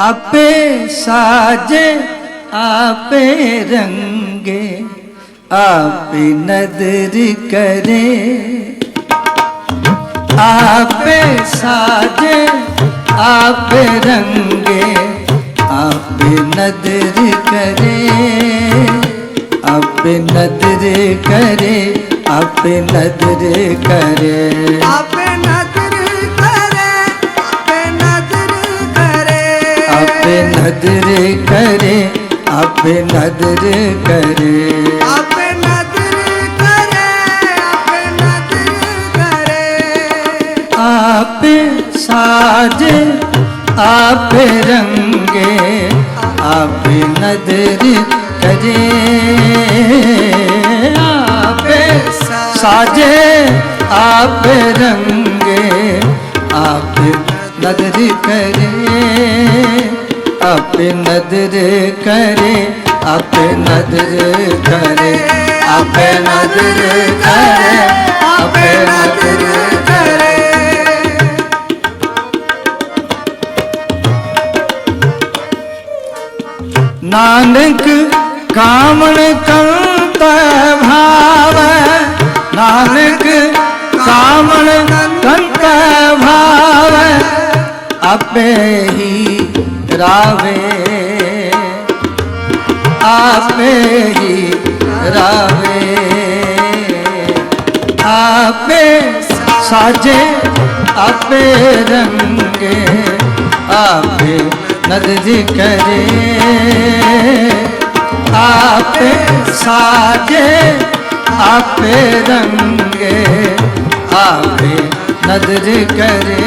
आपे साजे, आपे रंगे, आपे नदर करे। आपे साजे, आपे रंगे, आपे नदर करे। आपे नदर करे, आपे नदर करे। आप ਆਪੇ ਨਦਰ ਕਰੇ। ਆਪੇ ਨਦਰ ਕਰੇ ਆਪੇ ਨਦਰ ਕਰੇ। ਆਪੇ ਸਾਜੇ ਆਪੇ ਰੰਗੇ ਆਪੇ ਨਦਰ ਕਰੇ। ਆਪੇ ਸਾਜੇ ਆਪੇ ਰੰਗੇ ਆਪੇ ਨਦਰ ਕਰੇ। ਆਪੇ ਨਦਰ ਕਰੇ, ਆਪੇ ਨਦਰ ਕਰੇ, ਆਪੇ ਨਦਰ ਕਰੇ, ਆਪੇ ਨਦਰ ਕਰੇ। ਨਾਨਕ ਕਾਮਣ ਕੰਤ ਭਾਵੈ, ਨਾਨਕ ਕਾਮਣ ਕੰਤ ਭਾਵੈ, ਆਪੇ ਹੀ रावे। आप में रावे। आप साजे आप रंगे आप में नजरी करे। आप साजे आप रंगे आप नज़र करे।